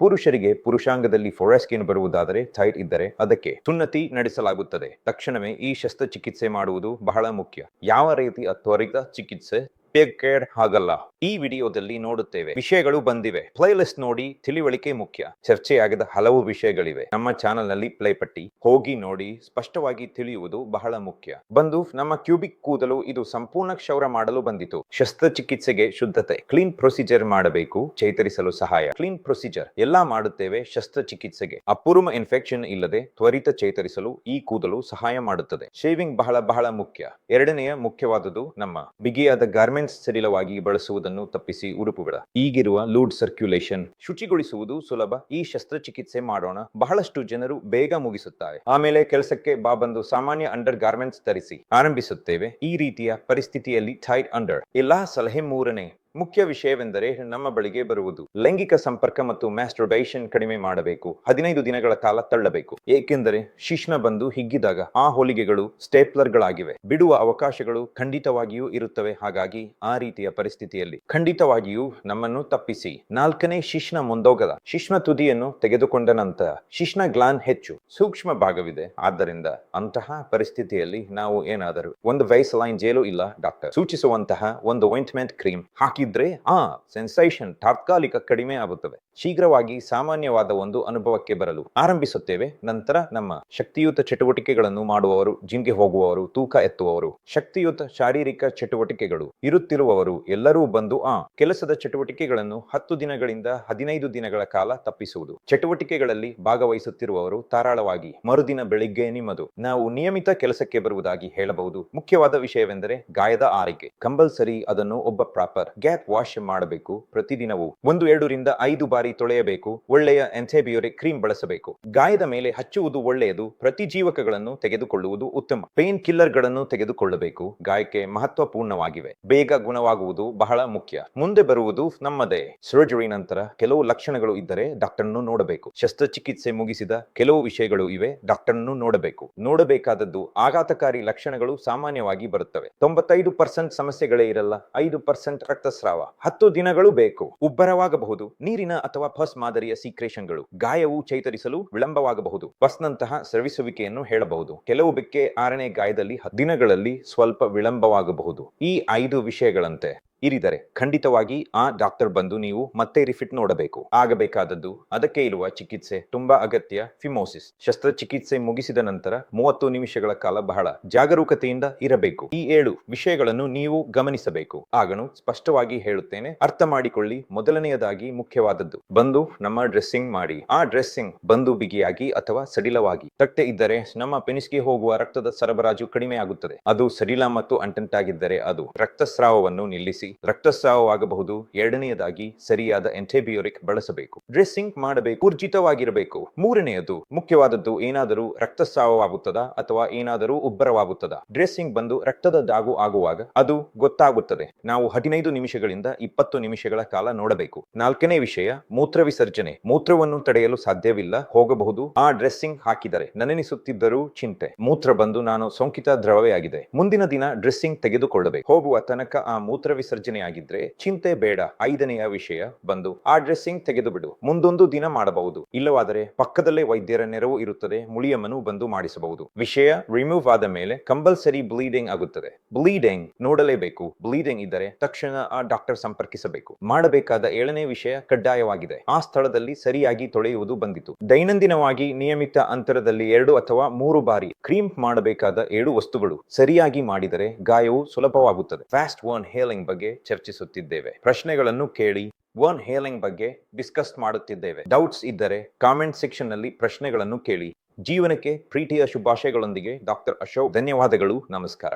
ಪುರುಷರಿಗೆ ಪುರುಷಾಂಗದಲ್ಲಿ ಫೊರೆಸ್ಕಿನ್ ಬರುವುದಾದರೆ ಥೈಟ್ ಇದ್ದರೆ ಅದಕ್ಕೆ ಸುನ್ನತಿ ನಡೆಸಲಾಗುತ್ತದೆ. ತಕ್ಷಣವೇ ಈ ಶಸ್ತ್ರಚಿಕಿತ್ಸೆ ಮಾಡುವುದು ಬಹಳ ಮುಖ್ಯ. ಯಾವ ರೀತಿಯ ತ್ವರಿತ ಚಿಕಿತ್ಸೆ ಟೇಕ್ ಕೇರ್ ಆಗಲ್ಲ. ಈ ವಿಡಿಯೋದಲ್ಲಿ ನೋಡುತ್ತೇವೆ. ವಿಷಯಗಳು ಬಂದಿವೆ. ಪ್ಲೇಲಿಸ್ಟ್ ನೋಡಿ, ತಿಳಿವಳಿಕೆ ಮುಖ್ಯ. ಚರ್ಚೆಯಾಗದ ಹಲವು ವಿಷಯಗಳಿವೆ. ನಮ್ಮ ಚಾನೆಲ್ನಲ್ಲಿ ಪ್ಲೇ ಪಟ್ಟಿ ಹೋಗಿ ನೋಡಿ, ಸ್ಪಷ್ಟವಾಗಿ ತಿಳಿಯುವುದು ಬಹಳ ಮುಖ್ಯ. ಬಂದು, ನಮ್ಮ ಕ್ಯೂಬಿಕ್ ಕೂದಲು ಇದು ಸಂಪೂರ್ಣ ಕ್ಷೌರ ಮಾಡಲು ಬಂದಿತು. ಶಸ್ತ್ರಚಿಕಿತ್ಸೆಗೆ ಶುದ್ಧತೆ. ಕ್ಲೀನ್ ಪ್ರೊಸೀಜರ್ ಮಾಡಬೇಕು, ಚೇತರಿಸಲು ಸಹಾಯ. ಕ್ಲೀನ್ ಪ್ರೊಸೀಜರ್ ಎಲ್ಲಾ ಮಾಡುತ್ತೇವೆ ಶಸ್ತ್ರಚಿಕಿತ್ಸೆಗೆ. ಅಪೂರ್ವ ಇನ್ಫೆಕ್ಷನ್ ಇಲ್ಲದೆ, ತ್ವರಿತ ಚೇತರಿಸಲು ಈ ಕೂದಲು ಸಹಾಯ ಮಾಡುತ್ತದೆ. ಶೇವಿಂಗ್ ಬಹಳ ಬಹಳ ಮುಖ್ಯ. ಎರಡನೆಯ ಮುಖ್ಯವಾದುದು ನಮ್ಮ ಬಿಗಿಯಾದ ಗಾರ್ಮೆಂಟ್ಸ್ ಸಡಿಲವಾಗಿ ಬಳಸುವುದನ್ನು ತಪ್ಪಿಸಿ ಉಡುಪುಗಳ ಈಗಿರುವ ಲೂಡ್ ಸರ್ಕ್ಯುಲೇಷನ್ ಶುಚಿಗೊಳಿಸುವುದು ಸುಲಭ. ಈ ಶಸ್ತ್ರಚಿಕಿತ್ಸೆ ಮಾಡೋಣ. ಬಹಳಷ್ಟು ಜನರು ಬೇಗ ಮುಗಿಸುತ್ತಾರೆ. ಆಮೇಲೆ ಕೆಲಸಕ್ಕೆ ಬಾ ಬಂದು ಸಾಮಾನ್ಯ ಅಂಡರ್ ಗಾರ್ಮೆಂಟ್ಸ್ ಧರಿಸಿ. ಆರಂಭಿಸುತ್ತೇವೆ. ಈ ರೀತಿಯ ಪರಿಸ್ಥಿತಿಯಲ್ಲಿ ಟೈಟ್ ಅಂಡರ್ ಎಲ್ಲಾ ಸಲಹೆ ಮೂರನೇ. ಮುಖ್ಯ ವಿಷಯವೆಂದರೆ ನಮ್ಮ ಬಳಿಗೆ ಬರುವುದು. ಲೈಂಗಿಕ ಸಂಪರ್ಕ ಮತ್ತು ಮ್ಯಾಸ್ಟ್ರಬೇಷನ್ ಕಡಿಮೆ ಮಾಡಬೇಕು. ಹದಿನೈದು ದಿನಗಳ ಕಾಲ ತಳ್ಳಬೇಕು. ಏಕೆಂದರೆ ಶಿಶ್ನ ಬಂದು ಹಿಗ್ಗಿದಾಗ ಆ ಹೊಲಿಗೆಗಳು ಸ್ಟೇಪ್ಲರ್ಗಳಾಗಿವೆ. ಬಿಡುವ ಅವಕಾಶಗಳು ಖಂಡಿತವಾಗಿಯೂ ಇರುತ್ತವೆ. ಹಾಗಾಗಿ ಆ ರೀತಿಯ ಪರಿಸ್ಥಿತಿಯಲ್ಲಿ ಖಂಡಿತವಾಗಿಯೂ ನಮ್ಮನ್ನು ತಪ್ಪಿಸಿ. ನಾಲ್ಕನೇ ಶಿಶ್ನ ಮುಂದೋಗದ. ಶಿಶ್ನ ತುದಿಯನ್ನು ತೆಗೆದುಕೊಂಡ ನಂತರ ಶಿಶ್ನ ಗ್ಲಾನ್ ಹೆಚ್ಚು. ಸೂಕ್ಷ್ಮ ಭಾಗವಿದೆ. ಆದ್ದರಿಂದ ಅಂತಹ ಪರಿಸ್ಥಿತಿಯಲ್ಲಿ ನಾವು ಏನಾದರೂ ಒಂದು ವೈಸ್ ಲೈನ್ ಜೇಲು ಇಲ್ಲ, ಡಾಕ್ಟರ್. ಸೂಚಿಸುವಂತಹ ಒಂದು ಒಯಿಂಟ್ಮೆಂಟ್ ಕ್ರೀಮ್ ಹಾಕಿದ್ರೆ, ಆ ಸೆನ್ಸೇಷನ್ ತಾತ್ಕಾಲಿಕ ಕಡಿಮೆ ಆಗುತ್ತದೆ ಶೀಘ್ರವಾಗಿ ಸಾಮಾನ್ಯವಾದ ಒಂದು ಅನುಭವಕ್ಕೆ ಬರಲು ಆರಂಭಿಸುತ್ತೇವೆ. ನಂತರ ನಮ್ಮ ಶಕ್ತಿಯುತ ಚಟುವಟಿಕೆಗಳನ್ನು ಮಾಡುವವರು, ಜಿಮ್ಗೆ ಹೋಗುವವರು, ತೂಕ ಎತ್ತುವವರು, ಶಕ್ತಿಯುತ ಶಾರೀರಿಕ ಚಟುವಟಿಕೆಗಳು ಇರುತ್ತಿರುವವರು ಎಲ್ಲರೂ ಬಂದು, ಆ, ಕೆಲಸದ ಚಟುವಟಿಕೆಗಳನ್ನು ಹತ್ತು ದಿನಗಳಿಂದ ಹದಿನೈದು ದಿನಗಳ ಕಾಲ ತಪ್ಪಿಸುವುದು. ಚಟುವಟಿಕೆಗಳಲ್ಲಿ ಭಾಗವಹಿಸುತ್ತಿರುವವರು ಧಾರಾಳವಾಗಿ ಮರುದಿನ ಬೆಳಿಗ್ಗೆ ನಿಮ್ಮದು. ನಾವು ನಿಯಮಿತ ಕೆಲಸಕ್ಕೆ ಬರುವುದಾಗಿ ಹೇಳಬಹುದು. ಮುಖ್ಯವಾದ ವಿಷಯವೆಂದರೆ ಗಾಯದ ಆರೈಕೆ. ಕಂಪಲ್ಸರಿ ಅದನ್ನು ಒಬ್ಬ ಪ್ರಾಪರ್ ಗ್ಯಾಪ್ ವಾಶ್ ಮಾಡಬೇಕು. ಪ್ರತಿದಿನವೂ ಒಂದು, ಎರಡರಿಂದ ಐದು ಬಾರಿ ತೊಳೆಯಬೇಕು. ಒಳ್ಳೆಯ ಎಂಥೆಬಿಯೋರಿಕ್ ಕ್ರೀಮ್ ಬಳಸಬೇಕು. ಗಾಯದ ಮೇಲೆ ಹಚ್ಚುವುದು ಒಳ್ಳೆಯದು. ಪ್ರತಿಜೀವಕಗಳನ್ನು ತೆಗೆದುಕೊಳ್ಳುವುದು ಉತ್ತಮ. ಪೇನ್ ಕಿಲ್ಲರ್ಗಳನ್ನು ತೆಗೆದುಕೊಳ್ಳಬೇಕು. ಗಾಯಕ್ಕೆ ಮಹತ್ವಪೂರ್ಣವಾಗಿವೆ. ಬೇಗ ಗುಣವಾಗುವುದು ಬಹಳ ಮುಖ್ಯ. ಮುಂದೆ ಬರುವುದು ನಮ್ಮದೇ. ಸರ್ಜರಿ ನಂತರ ಕೆಲವು ಲಕ್ಷಣಗಳು ಇದ್ದರೆ ಡಾಕ್ಟರ್ನು ನೋಡಬೇಕು. ಶಸ್ತ್ರಚಿಕಿತ್ಸೆ ಮುಗಿಸಿದ ಕೆಲವು ವಿಷಯಗಳು ಇವೆ. ಡಾಕ್ಟರ್ನು ನೋಡಬೇಕು. ನೋಡಬೇಕಾದದ್ದು ಆಘಾತಕಾರಿ ಲಕ್ಷಣಗಳು ಸಾಮಾನ್ಯವಾಗಿ ಬರುತ್ತವೆ. ತೊಂಬತ್ತೈದು ಪರ್ಸೆಂಟ್ ಸಮಸ್ಯೆಗಳೇ ಇರಲ್ಲ. ಐದು ಪರ್ಸೆಂಟ್ ರಕ್ತಸ್ರಾವ ಹತ್ತು ದಿನಗಳು ಬೇಕು. ಉಬ್ಬರವಾಗಬಹುದು. ನೀರಿನ ಅಥವಾ ಫಸ್ ಮಾದರಿಯ ಸೀಕ್ರೇಷನ್ಗಳು. ಗಾಯವು ಚೈತರಿಸಲು ವಿಳಂಬವಾಗಬಹುದು. ಫಸ್ನಂತಹ ಸ್ರವಿಸುವಿಕೆಯನ್ನು ಹೇಳಬಹುದು. ಕೆಲವು ಬೆಕ್ಕೆ ಆರನೇ ಗಾಯದಲ್ಲಿ ದಿನಗಳಲ್ಲಿ ಸ್ವಲ್ಪ ವಿಳಂಬವಾಗಬಹುದು. ಈ ಐದು ವಿಷಯಗಳಂತೆ. ಇರಿದರೆ ಖಂಡಿತವಾಗಿ ಆ ಡಾಕ್ಟರ್ ಬಂದು ನೀವು ಮತ್ತೆ ರಿಫಿಟ್ ನೋಡಬೇಕು. ಆಗಬೇಕಾದದ್ದು, ಅದಕ್ಕೆ ಇರುವ ಚಿಕಿತ್ಸೆ ತುಂಬಾ ಅಗತ್ಯ ಫಿಮೋಸಿಸ್ ಶಸ್ತ್ರಚಿಕಿತ್ಸೆ ಮುಗಿಸಿದ ನಂತರ ಮೂವತ್ತು ನಿಮಿಷಗಳ ಕಾಲ ಬಹಳ ಜಾಗರೂಕತೆಯಿಂದ ಇರಬೇಕು. ಈ ಏಳು ವಿಷಯಗಳನ್ನು ನೀವು ಗಮನಿಸಬೇಕು. ಆಗನು ಸ್ಪಷ್ಟವಾಗಿ ಹೇಳುತ್ತೇನೆ, ಅರ್ಥ ಮಾಡಿಕೊಳ್ಳಿ. ಮೊದಲನೆಯದಾಗಿ ಮುಖ್ಯವಾದದ್ದು, ಬಂದು ನಮ್ಮ ಡ್ರೆಸ್ಸಿಂಗ್ ಮಾಡಿ. ಆ ಡ್ರೆಸ್ಸಿಂಗ್ ಬಂದು ಬಿಗಿಯಾಗಿ ಅಥವಾ ಸಡಿಲವಾಗಿ. ತಟ್ಟೆ ಇದ್ದರೆ ನಮ್ಮ ಪೆನಿಸ್ಗೆ ಹೋಗುವ ರಕ್ತದ ಸರಬರಾಜು ಕಡಿಮೆ ಆಗುತ್ತದೆ ಅದು ಸಡಿಲ ಮತ್ತು ಅಂಟಂಟಾಗಿದ್ದರೆ ಅದು ರಕ್ತಸ್ರಾವವನ್ನು ನಿಲ್ಲಿಸಿ ರಕ್ತಸ್ರಾವವಾಗಬಹುದು. ಎರಡನೆಯದಾಗಿ ಸರಿಯಾದ ಎಂಟೆಬಿಯೋರಿಕ್ ಬಳಸಬೇಕು. ಡ್ರೆಸ್ಸಿಂಗ್ ಮಾಡಬೇಕು. ಊರ್ಜಿತವಾಗಿರಬೇಕು. ಮೂರನೆಯದು, ಮುಖ್ಯವಾದದ್ದು ಏನಾದರೂ ರಕ್ತಸ್ರಾವವಾಗುತ್ತದ ಅಥವಾ ಏನಾದರೂ ಉಬ್ಬರವಾಗುತ್ತದ? ಡ್ರೆಸ್ಸಿಂಗ್ ಬಂದು ರಕ್ತದ ದಾಗು ಆಗುವಾಗ ಅದು ಗೊತ್ತಾಗುತ್ತದೆ. ನಾವು ಹದಿನೈದು ನಿಮಿಷಗಳಿಂದ ಇಪ್ಪತ್ತು ನಿಮಿಷಗಳ ಕಾಲ ನೋಡಬೇಕು. ನಾಲ್ಕನೇ ವಿಷಯ, ಮೂತ್ರ ವಿಸರ್ಜನೆ. ಮೂತ್ರವನ್ನು ತಡೆಯಲು ಸಾಧ್ಯವಿಲ್ಲ. ಹೋಗಬಹುದು. ಆ ಡ್ರೆಸ್ಸಿಂಗ್ ಹಾಕಿದರೆ ನನನಿಸುತ್ತಿದ್ದರೂ ಚಿಂತೆ. ಮೂತ್ರ ಬಂದು ನಾನು ಸೋಂಕಿತ ದ್ರವವೇ ಆಗಿದೆ. ಮುಂದಿನ ದಿನ ಡ್ರೆಸ್ಸಿಂಗ್ ತೆಗೆದುಕೊಳ್ಳಬೇಕು. ಹೋಗುವ ತನಕ ಆ ಮೂತ್ರ ವಿಸರ್ಜನೆಯಾಗಿದ್ರೆ ಚಿಂತೆ ಬೇಡ. ಐದನೆಯ ವಿಷಯ ಬಂದು, ಆ ಡ್ರೆಸ್ಸಿಂಗ್ ತೆಗೆದು ಬಿಡು ಮುಂದೊಂದು ದಿನ ಮಾಡಬಹುದು. ಇಲ್ಲವಾದರೆ ಪಕ್ಕದಲ್ಲೇ ವೈದ್ಯರ ನೆರವು ಇರುತ್ತದೆ. ಮುಳಿಯಮ್ಮನು ಬಂದು ಮಾಡಿಸಬಹುದು. ವಿಷಯ ರಿಮೂವ್ ಆದ ಮೇಲೆ ಕಂಪಲ್ಸರಿ ಬ್ಲೀಡಿಂಗ್ ಆಗುತ್ತದೆ. ಬ್ಲೀಡಿಂಗ್ ನೋಡಲೇಬೇಕು. ಬ್ಲೀಡಿಂಗ್ ಇದ್ದರೆ ತಕ್ಷಣ ಆ ಡಾಕ್ಟರ್ ಸಂಪರ್ಕಿಸಬೇಕು. ಮಾಡಬೇಕಾದ ಏಳನೇ ವಿಷಯ ಕಡ್ಡಾಯವಾಗಿದೆ. ಆ ಸ್ಥಳದಲ್ಲಿ ಸರಿಯಾಗಿ ತೊಳೆಯುವುದು ಬಂದಿತು. ದೈನಂದಿನವಾಗಿ ನಿಯಮಿತ ಅಂತರದಲ್ಲಿ ಎರಡು ಅಥವಾ ಮೂರು ಬಾರಿ ಕ್ರೀಮ್ ಮಾಡಬೇಕಾದ ಏಳು ವಸ್ತುಗಳು ಸರಿಯಾಗಿ ಮಾಡಿದರೆ ಗಾಯವು ಸುಲಭವಾಗುತ್ತದೆ. ಫ್ಯಾಸ್ಟ್ ಒನ್ ಹೇಲಿಂಗ್ ಬಗ್ಗೆ ಚರ್ಚಿಸುತ್ತಿದ್ದೇವೆ. ಪ್ರಶ್ನೆಗಳನ್ನು ಕೇಳಿ ಒನ್ ಹೇಲಿಂಗ್ ಬಗ್ಗೆ ಡಿಸ್ಕಸ್ ಮಾಡುತ್ತಿದ್ದೇವೆ. ಡೌಟ್ಸ್ ಇದ್ದರೆ ಕಾಮೆಂಟ್ ಸೆಕ್ಷನ್ನಲ್ಲಿ ಪ್ರಶ್ನೆಗಳನ್ನು ಕೇಳಿ. ಜೀವನಕ್ಕೆ ಪ್ರೀತಿಯ ಶುಭಾಶಯಗಳೊಂದಿಗೆ ಡಾಕ್ಟರ್ ಅಶೋಕ್, ಧನ್ಯವಾದಗಳು, ನಮಸ್ಕಾರ.